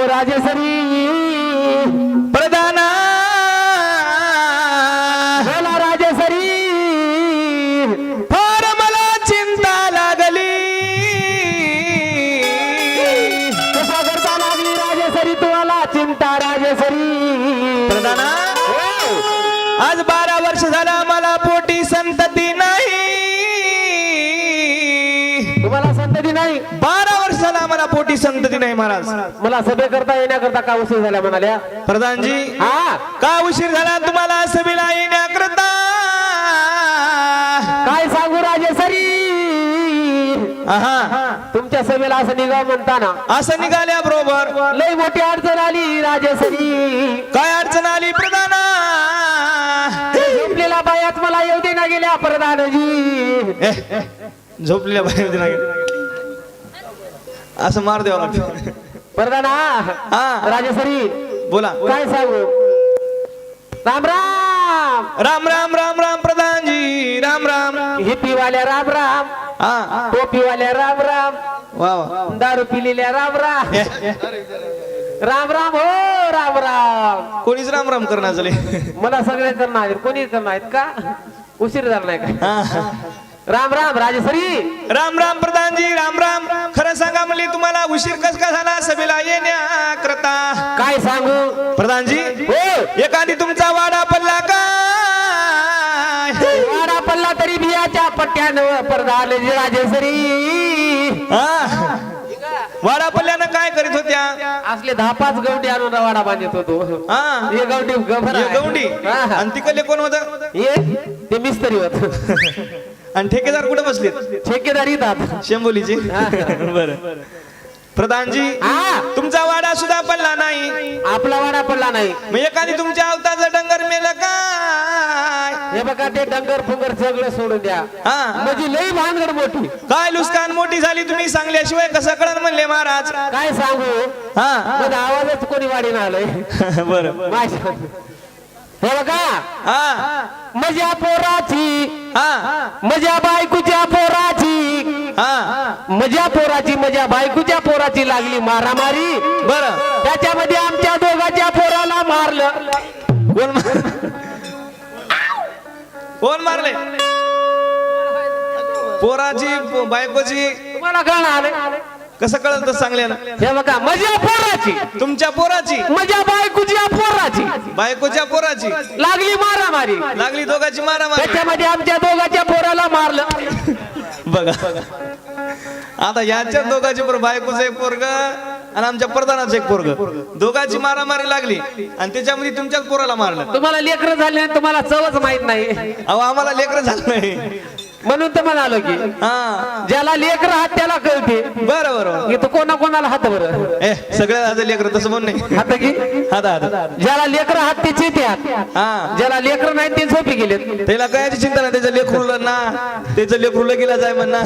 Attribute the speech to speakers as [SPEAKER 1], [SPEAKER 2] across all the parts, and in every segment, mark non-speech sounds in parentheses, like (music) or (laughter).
[SPEAKER 1] सांगावं राजेश्वरी
[SPEAKER 2] प्रधाना।
[SPEAKER 1] बोला राजेश्वरी
[SPEAKER 2] फार मला चिंता लागली।
[SPEAKER 1] कसा करता लागली राजेश्वरी तुम्हाला चिंता राजेश्वरी
[SPEAKER 2] प्रधाना. आज बारा वर्ष झाला मला पोटी संतती नाही।
[SPEAKER 1] तुम्हाला संतती नाही?
[SPEAKER 2] झाला मला पोटी संतती नाही महाराज.
[SPEAKER 1] मला सभे करता येण्याकरता का उशीर झाल्या म्हणाल्या?
[SPEAKER 2] प्रधानजी
[SPEAKER 1] हा?
[SPEAKER 2] का उशीर झाला तुम्हाला सभेला येण्याकरता?
[SPEAKER 1] काय सांगू
[SPEAKER 2] आहा.
[SPEAKER 1] तुमच्या सभेला असं निघाव म्हणताना.
[SPEAKER 2] असं निघाल्या बरोबर.
[SPEAKER 1] लई मोठी अडचण आली राजेश्वरी
[SPEAKER 2] काय अडचण आली प्रधाना?
[SPEAKER 1] झोपलेला बायात मला येऊ दे ना गेल्या प्रधानजी.
[SPEAKER 2] झोपलेल्या नाही असं मार द्यावं लागतं.
[SPEAKER 1] प्रधान
[SPEAKER 2] हा.
[SPEAKER 1] राजेश्वरी
[SPEAKER 2] बोला.
[SPEAKER 1] काय सांगू? राम राम.
[SPEAKER 2] राम राम राम राम प्रधानजी. राम राम.
[SPEAKER 1] हिपीवाल्या राम राम.
[SPEAKER 2] हा.
[SPEAKER 1] टोपीवाल्या राम राम.
[SPEAKER 2] वा वा.
[SPEAKER 1] दारू पिलेल्या राम राम. राम राम हो राम राम.
[SPEAKER 2] कोणीच राम राम करणार झाले.
[SPEAKER 1] मला सगळे करणार कोणी करणार आहेत का? उशीर झाला नाही का. राम राम राजेश्वरी.
[SPEAKER 2] राम राम प्रधानजी राम राम. खरं सांगा म्हणले तुम्हाला उशीर कस का झाला? सभेला येण्याकरता
[SPEAKER 1] काय सांगू?
[SPEAKER 2] प्रधानजी
[SPEAKER 1] हो.
[SPEAKER 2] एखादी तुमचा वाडा पडला काय
[SPEAKER 1] वाडा पडला तरी बियाच्या पट्ट्यानं प्रधान राजेश्वरी.
[SPEAKER 2] हा. वाडा पडल्यानं काय करीत होत्या?
[SPEAKER 1] असले दहा पाच गवडी आणून वाडा बांधत होतो.
[SPEAKER 2] हा.
[SPEAKER 1] हा,
[SPEAKER 2] हा. आणि तिकडले कोण होत?
[SPEAKER 1] हे? ते मिस्त्री होत. (laughs)
[SPEAKER 2] आणि ठेकेदार कुठे बसले?
[SPEAKER 1] ठेकेदार येतात
[SPEAKER 2] शेंबोलीचे. बर. प्रधानजी
[SPEAKER 1] हा.
[SPEAKER 2] तुमचा वाडा सुद्धा पडला नाही.
[SPEAKER 1] आपला वाडा पडला नाही.
[SPEAKER 2] मग एखादी तुमच्या अवताचं डंगर मेलं काय?
[SPEAKER 1] हे बघा ते डंगर फुंगर सगळं सोडून द्या.
[SPEAKER 2] हा.
[SPEAKER 1] म्हणजे लई भानगड मोठी.
[SPEAKER 2] काय लुस्कान मोठी झाली तुम्ही सांगल्याशिवाय कसं कळण म्हणले महाराज?
[SPEAKER 1] काय सांगू?
[SPEAKER 2] हा.
[SPEAKER 1] माझा आवाजच कोणी वाढीन आलंय. (laughs)
[SPEAKER 2] बर.
[SPEAKER 1] माझ्या हे बघा.
[SPEAKER 2] हा.
[SPEAKER 1] माझ्या पोराची.
[SPEAKER 2] हा.
[SPEAKER 1] माझ्या बायकोच्या पोराची.
[SPEAKER 2] हा.
[SPEAKER 1] माझ्या पोराची माझ्या बायकोच्या पोराची लागली मारामारी.
[SPEAKER 2] बर.
[SPEAKER 1] त्याच्यामध्ये आमच्या दोघांच्या पोराला मारलं.
[SPEAKER 2] कोण कोण मारले? पोराची बायकोची.
[SPEAKER 1] तुम्हाला कळणार?
[SPEAKER 2] कसं कळलं तर सांगले ना?
[SPEAKER 1] हे बघा माझ्या पोराची.
[SPEAKER 2] तुमच्या पोराची.
[SPEAKER 1] माझ्या बायकोच्या पोराची.
[SPEAKER 2] बायकोच्या पोराची.
[SPEAKER 1] लागली मारामारी.
[SPEAKER 2] लागली दोघाची मारामारी.
[SPEAKER 1] त्याच्यामध्ये आमच्या दोघांच्या पोराला मारलं.
[SPEAKER 2] बघा आता याच्या दोघाची पोर बायकोचं एक पोरग आणि आमच्या प्रधानाचं एक पोरग. दोघाची मारामारी लागली आणि त्याच्यामध्ये तुमच्याच पोराला मारलं.
[SPEAKER 1] तुम्हाला लेकर झाले तुम्हाला चवच माहीत नाही.
[SPEAKER 2] अहो आम्हाला लेकर झालं नाही.
[SPEAKER 1] म्हणून तर म्हणालो की
[SPEAKER 2] हा.
[SPEAKER 1] ज्याला लेकर हात त्याला कळते.
[SPEAKER 2] बरं बरं
[SPEAKER 1] इथं कोणा कोणाला हात बरं?
[SPEAKER 2] ए सगळ्या आता लेकर तसं म्हण नाही
[SPEAKER 1] हात की?
[SPEAKER 2] आता आता
[SPEAKER 1] ज्याला लेकर हात ते चेत्यात
[SPEAKER 2] हा.
[SPEAKER 1] ज्याला लेकर नाही ते झोपी गेलेत.
[SPEAKER 2] त्याला कायची चिंता नाही त्याचं लेकरूला ना त्याचं लेकरूला गेला जाय म्हणा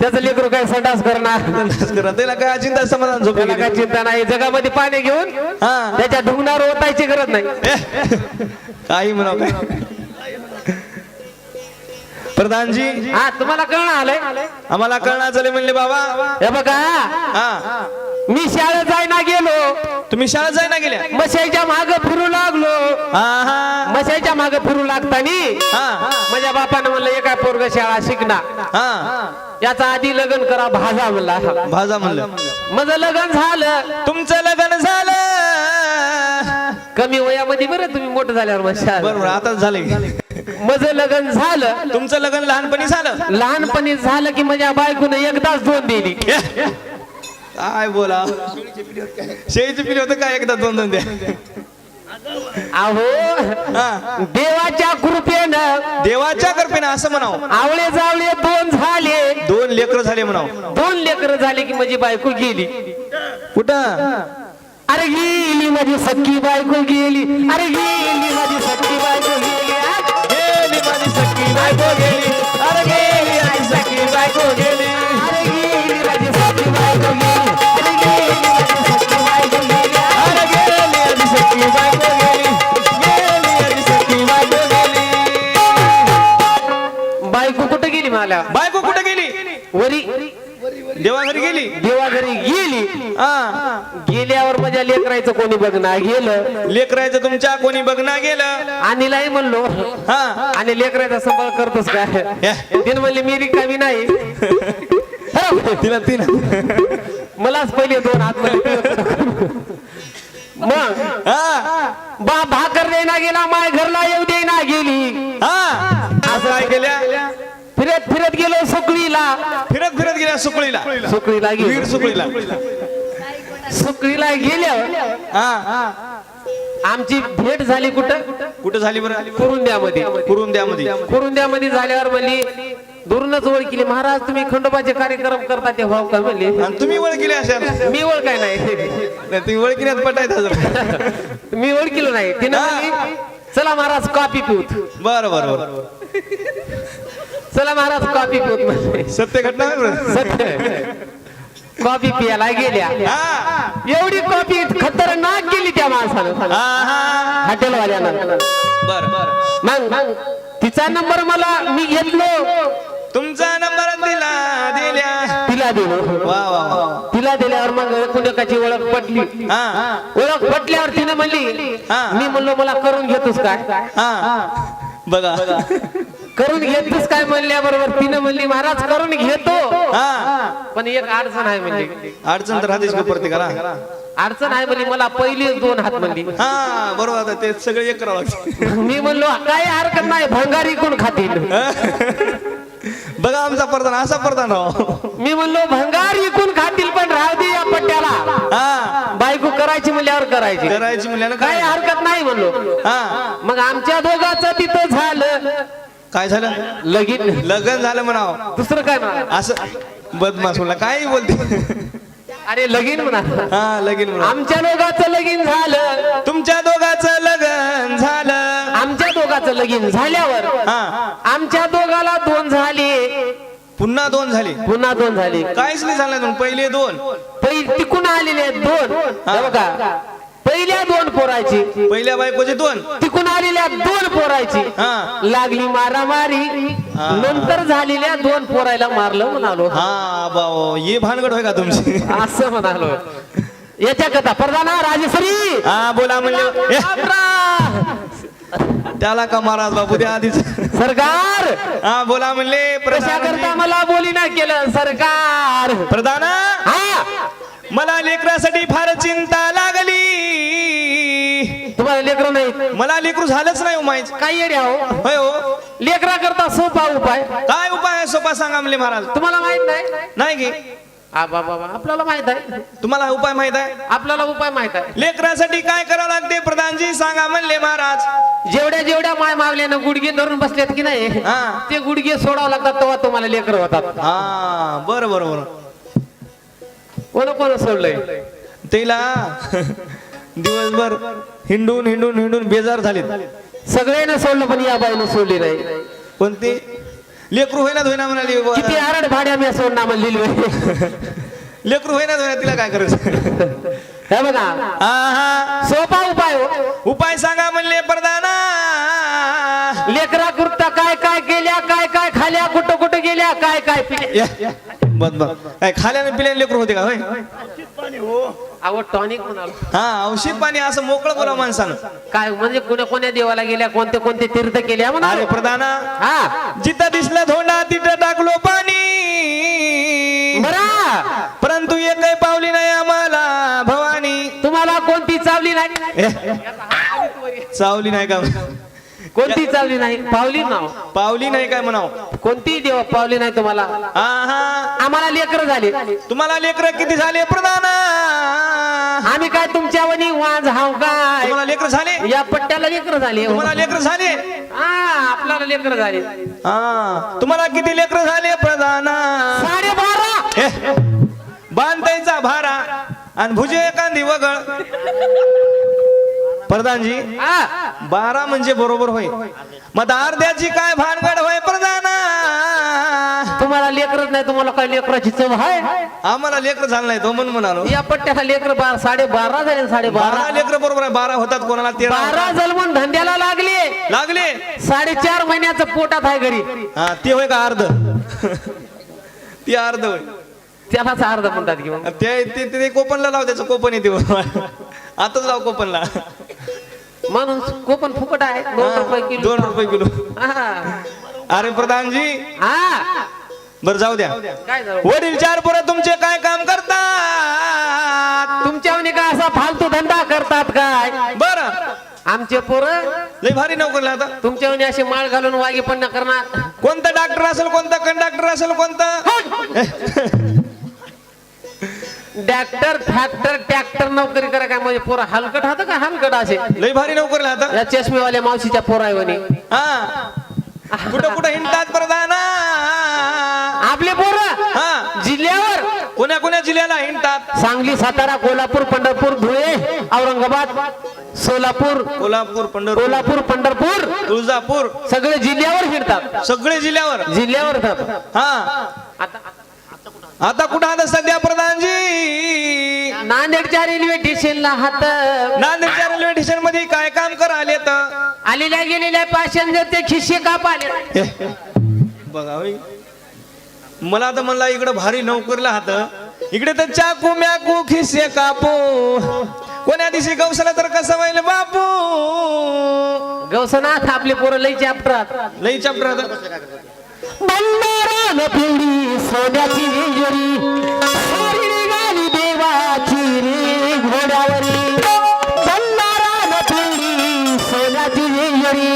[SPEAKER 1] त्याचं लेकरू काय संडास करणार?
[SPEAKER 2] त्याला काय चिंता समाधान झोप
[SPEAKER 1] त्याला काय चिंता नाही. जगामध्ये पाणी घेऊन
[SPEAKER 2] हा.
[SPEAKER 1] त्याच्या ढुंगणावर ओतायची गरज नाही.
[SPEAKER 2] ए, काही म्हणाव काय? प्रधानजी
[SPEAKER 1] हा तुम्हाला कळणं आलंय?
[SPEAKER 2] आम्हाला कळणार झाले म्हणले बाबा
[SPEAKER 1] हे बघा
[SPEAKER 2] हा.
[SPEAKER 1] मी शाळेत जायना गेलो.
[SPEAKER 2] तुम्ही शाळेत जायना गेल्या?
[SPEAKER 1] मशाईच्या माग फिरू लागलो. मशाईच्या माग फिरू लागतानी
[SPEAKER 2] हा.
[SPEAKER 1] माझ्या बापानं म्हणलं एका पोरग शाळा शिकणार?
[SPEAKER 2] हा.
[SPEAKER 1] याचा आधी लग्न करा भाजा म्हणला.
[SPEAKER 2] भाजा म्हणलं.
[SPEAKER 1] माझं लग्न झालं.
[SPEAKER 2] तुमचं लग्न झालं.
[SPEAKER 1] कमी वयामध्ये बरं तुम्ही मोठं झाल्यावर
[SPEAKER 2] बरोबर आता झाले
[SPEAKER 1] माझं लग्न झालं.
[SPEAKER 2] तुमचं लग्न लहानपणी झालं?
[SPEAKER 1] लहानपणी झालं की माझ्या बायकोनं एकदाच दोन दिली.
[SPEAKER 2] काय बोला? शेळीची पिढी होतं काय एकदा दोन दोन द्या.
[SPEAKER 1] अहो देवाच्या कृपेनं
[SPEAKER 2] देवाच्या कृपेनं असं म्हणाव.
[SPEAKER 1] आवळे जावळे दोन झाले.
[SPEAKER 2] दोन लेकर झाले म्हणाव.
[SPEAKER 1] दोन लेकर झाले की माझी बायको गेली.
[SPEAKER 2] कुठं?
[SPEAKER 1] अरे गेली माझी सख्खी बायको गेली. अरे गेली. माझी सख्खी लेकरायचं कोणी बघणार गेलं.
[SPEAKER 2] लेकरायचं तुमच्या कोणी बघना गेलं.
[SPEAKER 1] आणीलाही म्हणलो.
[SPEAKER 2] हा.
[SPEAKER 1] आणि लेकरायचा सांभाळ करतोस काय. तिने म्हणले मी रिकामी नाही.
[SPEAKER 2] तिला तिला
[SPEAKER 1] मलाच पहिले दोन हात मग
[SPEAKER 2] हा.
[SPEAKER 1] बा भाकर देना गेला माय घरला येऊ देना गेली.
[SPEAKER 2] हा. असं काय केल्या?
[SPEAKER 1] फिरत फिरत गेलो सुकळीला.
[SPEAKER 2] फिरत फिरत गेल्या सुकळीला.
[SPEAKER 1] सुकळीला
[SPEAKER 2] वीर
[SPEAKER 1] गेलो
[SPEAKER 2] सुकळीला.
[SPEAKER 1] सुकळीला गेल्यावर
[SPEAKER 2] हा.
[SPEAKER 1] आमची भेट झाली कुठं?
[SPEAKER 2] कुठं झाली बरं?
[SPEAKER 1] कुरुंद्यामध्ये.
[SPEAKER 2] कुरुंद्यामध्ये.
[SPEAKER 1] कुरुंद्यामध्ये झाल्यावर म्हणली दुरूनच ओळखली महाराज तुम्ही खंडोबाचे कार्यक्रम करता ते भाऊ का? म्हणले.
[SPEAKER 2] तुम्ही ओळखले असाल
[SPEAKER 1] मी ओळखाय नाही.
[SPEAKER 2] नाही, तुम्ही ओळखीण्यात पटायचं.
[SPEAKER 1] मी ओळखीलं नाही. तिनं चला महाराज कॉपी पिऊत
[SPEAKER 2] बरं बरं बरं.
[SPEAKER 1] चला महाराज कॉपी पिऊत म्हणले.
[SPEAKER 2] सत्य घटना
[SPEAKER 1] सत्य. कॉफी पियाला गेल्या. एवढी कॉफी खतरनाक केली त्या माणसानं. हॉटेलवाल्यानं.
[SPEAKER 2] बर
[SPEAKER 1] मग तिचा नंबर मला मी घेतलो.
[SPEAKER 2] तुमचा नंबर दिला दिल्या.
[SPEAKER 1] तिला दिलो.
[SPEAKER 2] वा वा वा.
[SPEAKER 1] तिला दिल्यावर मग कुणकाची ओळख पटली.
[SPEAKER 2] हा.
[SPEAKER 1] ओळख पटल्यावर तिने म्हणली. मी म्हणलो मला करून घेतोस काय?
[SPEAKER 2] हा. बघा.
[SPEAKER 1] करून घेतोस काय म्हणल्याबरोबर? तिने म्हणली महाराज करून घेतो.
[SPEAKER 2] हा.
[SPEAKER 1] पण एक अडचण आहे म्हणली
[SPEAKER 2] अडचण तर राहतेच का प्रत्येकाला.
[SPEAKER 1] अडचण आहे म्हणली मला पहिलेच दोन हात म्हणली.
[SPEAKER 2] हा बरोबर आता ते सगळे एक करावं लागतं.
[SPEAKER 1] मी म्हणलो काय हरकत नाही भंगारी कोण खातील.
[SPEAKER 2] बघा आमचा प्रधान असा प्रधान राव
[SPEAKER 1] मी म्हणलो भंगार विकून खातील पण राहू दे या पट्ट्याला.
[SPEAKER 2] हा.
[SPEAKER 1] बायको करायची म्हणल्यावर करायची.
[SPEAKER 2] करायची म्हणल्यानं
[SPEAKER 1] काय
[SPEAKER 2] काय
[SPEAKER 1] हरकत नाही म्हणलो.
[SPEAKER 2] हा.
[SPEAKER 1] मग आमच्या दोघांचं तिथं झालं.
[SPEAKER 2] काय झालं?
[SPEAKER 1] लगीन.
[SPEAKER 2] लग्न झालं म्हणावं.
[SPEAKER 1] दुसरं काय म्हणा
[SPEAKER 2] असं बदमाश म्हणला काही बोलते.
[SPEAKER 1] अरे लगीन म्हणा.
[SPEAKER 2] हा लगीन म्हणा.
[SPEAKER 1] आमच्या दोघांचं लगीन झालं.
[SPEAKER 2] तुमच्या दोघाचं लग्न झालं.
[SPEAKER 1] आमच्या दोघांचं लगीन झाल्यावर
[SPEAKER 2] हा.
[SPEAKER 1] आमच्या दोघाला दोन झाले.
[SPEAKER 2] पुन्हा दोन झाले.
[SPEAKER 1] पुन्हा दोन झाले.
[SPEAKER 2] काहीच नाही झालं. पहिले दोन.
[SPEAKER 1] पै- तिकून आलेले आहेत दोन.
[SPEAKER 2] हे
[SPEAKER 1] बघा. पहिल्या दोन पोराची
[SPEAKER 2] पहिल्या बायकोचे दोन?
[SPEAKER 1] तिकून आलेल्या दोन पोराची
[SPEAKER 2] हा.
[SPEAKER 1] लागली मारामारी. नंतर झालेल्या दोन पोरायला मारलं म्हणालो.
[SPEAKER 2] हा ये भानगड होय का तुमची?
[SPEAKER 1] असं म्हणालो. याच्या कथा. प्रधाना राजेश्वरी
[SPEAKER 2] हा बोला
[SPEAKER 1] बापरा!
[SPEAKER 2] त्याला का महाराज बाबू द्या आधीच.
[SPEAKER 1] सरकार.
[SPEAKER 2] हा बोला म्हणले प्रधान
[SPEAKER 1] करता मला बोली ना केलं? सरकार.
[SPEAKER 2] प्रधान?
[SPEAKER 1] हा.
[SPEAKER 2] मला लेकरासाठी फार चिंता लागली.
[SPEAKER 1] तुम्हाला लेकर नाही?
[SPEAKER 2] मला लेकरू झालंच नाही उमायच
[SPEAKER 1] काय येड्या हो
[SPEAKER 2] होय हो.
[SPEAKER 1] लेकरा करता सोपा उपाय.
[SPEAKER 2] काय उपाय? आहे सोपा सांगा म्हणले महाराज.
[SPEAKER 1] तुम्हाला माहीत नाही?
[SPEAKER 2] नाही की?
[SPEAKER 1] आ बाबा बा, आपल्याला माहीत आहे.
[SPEAKER 2] तुम्हाला हा उपाय माहीत आहे?
[SPEAKER 1] आपल्याला उपाय माहीत आहे.
[SPEAKER 2] लेकरासाठी काय करावं लागते? प्रधानजी सांगा म्हणले महाराज.
[SPEAKER 1] जेवढ्या जेवढ्या माय मावल्यानं गुडघे धरून बसलेत की नाही
[SPEAKER 2] हा.
[SPEAKER 1] ते गुडघे सोडावं लागतात तेव्हा तुम्हाला लेकर होतात.
[SPEAKER 2] हा बरं बरं बरं.
[SPEAKER 1] कोण कोण सोडलंय.
[SPEAKER 2] तिला दिवसभर हिंडून हिंडून हिंडून बेजार झाले
[SPEAKER 1] सगळ्यांना सोडलं पण या बाईनं सोडली नाही.
[SPEAKER 2] कोणते लेकरू होईना होईना म्हणाली
[SPEAKER 1] किती आरड भाड्या मी सोडणार म्हणलेली बाई. (laughs)
[SPEAKER 2] लेकरू होईना होईना तिला काय करायचं?
[SPEAKER 1] हे बघा.
[SPEAKER 2] हा हा.
[SPEAKER 1] सोपा उपाय हो.
[SPEAKER 2] उपाय सांगा म्हणले प्रधाना
[SPEAKER 1] लेकरा कुर्ता काय काय केल्या काय काय खाल्या कुठं कुठं गेल्या काय काय पिल्या?
[SPEAKER 2] बस बस काय खाल्याने पिल्याने लेकरू होते का? होय?
[SPEAKER 1] अहो टॉनिक म्हणालो.
[SPEAKER 2] हा औषध पाणी असं मोकळं बोला माणसानं.
[SPEAKER 1] काय म्हणजे कोण्या कोण्या देवाला गेल्या कोणते कोणते तीर्थ केल्या
[SPEAKER 2] अरे
[SPEAKER 1] म्हणा
[SPEAKER 2] प्रधाना.
[SPEAKER 1] हा.
[SPEAKER 2] जिथं दिसलं धोंडा तिथं टाकलो पाणी.
[SPEAKER 1] बरा.
[SPEAKER 2] परंतु एकही पावली नाही आम्हाला भवानी.
[SPEAKER 1] तुम्हाला कोणती चावली नाही?
[SPEAKER 2] ए, चावली नाही का?
[SPEAKER 1] कोणती चावली नाही? पावली नाव.
[SPEAKER 2] पावली नाही काय म्हणाव?
[SPEAKER 1] कोणती देव पावली नाही तुम्हाला?
[SPEAKER 2] हा हा
[SPEAKER 1] आम्हाला लेकर झाले.
[SPEAKER 2] तुम्हाला लेकर किती झाले प्रधाना?
[SPEAKER 1] आम्ही काय तुमच्या वनी वाज हाव काय?
[SPEAKER 2] तुम्हाला लेकर झाले?
[SPEAKER 1] या पट्ट्याला लेकर झाले.
[SPEAKER 2] तुम्हाला लेकर झाले?
[SPEAKER 1] हा आपल्याला लेकर झाले.
[SPEAKER 2] हा. तुम्हाला किती लेकर झाले प्रधाना?
[SPEAKER 1] साडे बारा
[SPEAKER 2] बांधायचा भारा आणि भुजे कांदी वगळ. प्रधानजी बारा म्हणजे बरोबर होय. मग अर्ध्याची काय भानगड होय प्रधाना?
[SPEAKER 1] तुम्हाला लेकरच नाही तुम्हाला काय लेकराची चव आहे
[SPEAKER 2] आम्हाला लेकर झालं नाही तो म्हणून म्हणालो.
[SPEAKER 1] या पट्ट्याला लेकर बारा साडे बारा झाले साडे
[SPEAKER 2] बारा लेकर बरोबर आहे बारा होतात कोणाला तेरा
[SPEAKER 1] बारा जलमून धंद्याला लागले.
[SPEAKER 2] लागले.
[SPEAKER 1] साडेचार महिन्याचं पोटात आहे घरी.
[SPEAKER 2] हा ते होय का अर्ध? ती अर्ध होय.
[SPEAKER 1] त्यालाच अर्ध म्हणतात की मग.
[SPEAKER 2] ते ते- ते कोपनला लाव त्याचं कोपन येते आताच लाव कोपनला.
[SPEAKER 1] म्हणून कोपन फुकट आहे. दोन रुपये किलो.
[SPEAKER 2] दोन रुपये किलो.
[SPEAKER 1] हा.
[SPEAKER 2] अरे प्रधानजी.
[SPEAKER 1] हा.
[SPEAKER 2] बर जाऊ द्या.
[SPEAKER 1] काय
[SPEAKER 2] वडील चार पोरं तुमचे काय काम करतात?
[SPEAKER 1] तुमच्यावर का असा फालतू धंदा करतात काय?
[SPEAKER 2] बर.
[SPEAKER 1] आमचे पोरं?
[SPEAKER 2] लय भारी नोकरला आता
[SPEAKER 1] तुमच्यावर असे माळ घालून वागे पण न करणार.
[SPEAKER 2] कोणता डॉक्टर असेल कोणता कंडक्टर असेल कोणता? (laughs)
[SPEAKER 1] डॅक्टर फॅक्टर ट्रॅक्टर नोकरी करा काय म्हणजे पोरं हलकट हात का? हलकट असे.
[SPEAKER 2] लय भारी नोकरला आता
[SPEAKER 1] या चष्मेवाल्या मावशीच्या
[SPEAKER 2] हा. कुठं कुठं हिंडतात प्रधान
[SPEAKER 1] आपले पोरं?
[SPEAKER 2] हा.
[SPEAKER 1] जिल्ह्यावर?
[SPEAKER 2] कोण्या कोण्या जिल्ह्याला हिंडतात?
[SPEAKER 1] सांगली सातारा कोल्हापूर पंढरपूर धुळे औरंगाबाद सोलापूर
[SPEAKER 2] कोल्हापूर पंढरपूर.
[SPEAKER 1] कोल्हापूर पंढरपूर
[SPEAKER 2] तुळजापूर.
[SPEAKER 1] सगळे जिल्ह्यावर फिरतात
[SPEAKER 2] सगळे जिल्ह्यावर.
[SPEAKER 1] जिल्ह्यावर.
[SPEAKER 2] हा.
[SPEAKER 1] आता
[SPEAKER 2] आता कुठं आता सध्या प्रधानजी?
[SPEAKER 1] नांदेडच्या रेल्वे स्टेशनला हात.
[SPEAKER 2] नांदेडच्या रेल्वे स्टेशनमध्ये काय काम करा आले तर
[SPEAKER 1] आलेल्या गेलेल्या पॅसेंजर ते खिस्से काप आले.
[SPEAKER 2] बघा होय. मला तर म्हणला इकडं भारी नोकरीला हात. इकडे तर चाकू म्याकू खिस्से कापू. कोण्या दिवशी गवसला तर कसं व्हायला बापू?
[SPEAKER 1] गौसनाथ आपले पोरं लई चॅप्टरात
[SPEAKER 2] लई चपरा
[SPEAKER 3] मंदारान पिवळी सोन्याची विजुरी सारी निघाली देवाची रे घोड्यावरी. मंदारान पिवळी सोन्याची विजुरी